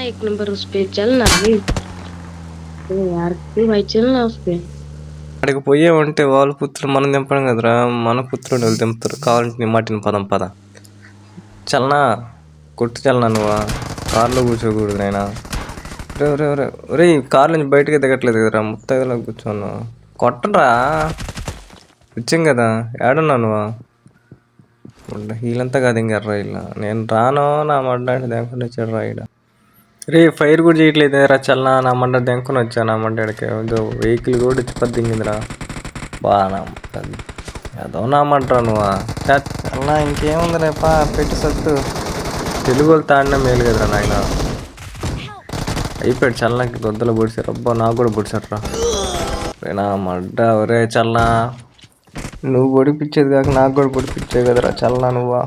ना एक नंबर उस पे चल ना भाई अरे यार तू भाई चल ना उस पे అక్కడికి పోయామంటే వాళ్ళ పుత్రులు మనం దింపడం కదరా మన పుత్రుడు వాళ్ళు దింపుతారు కావాలంటే నీ మాటిన పదం పద చలనా కొట్టు చలనా నువ్వా కార్లో కూర్చోకూడదు నాయనా రే రే రే రే కార్ నుంచి బయటకి దిగట్లేదు కదరా ముత్తగలో కూర్చోను కొట్టరా వచ్చాం కదా ఏడున్నా నువ్వా వీళ్ళంతా కాదు ఇంకర్రా ఇలా నేను రాను నా మడ్డాడి దేకుండా వచ్చాడు రా ఈడ రే ఫైర్ కూడా చేయట్లేదు రా చల్లనా నా మంట దెంకొని వచ్చా నా ఇక్కడికి ఏదో వెహికల్ కూడా వచ్చి పద్దింగిందిరా బాగా ఏదో నా మంటరా నువ్వా. చల్లనా ఇంకేముంది రేపా పెట్టి సత్తు. తెలుగు వాళ్ళు తాడినా మేలు కదరా నాయన. అయిపోయాడు చల్లకి దొద్దలు పొడిచారు అబ్బా నాకు కూడా పొడిచారు రా నా మడ్డ ఒరే చల్లనా నువ్వు పొడిపించేది కాక నాకు కూడా పొడిపించేది కదరా చల్ల నువ్వా.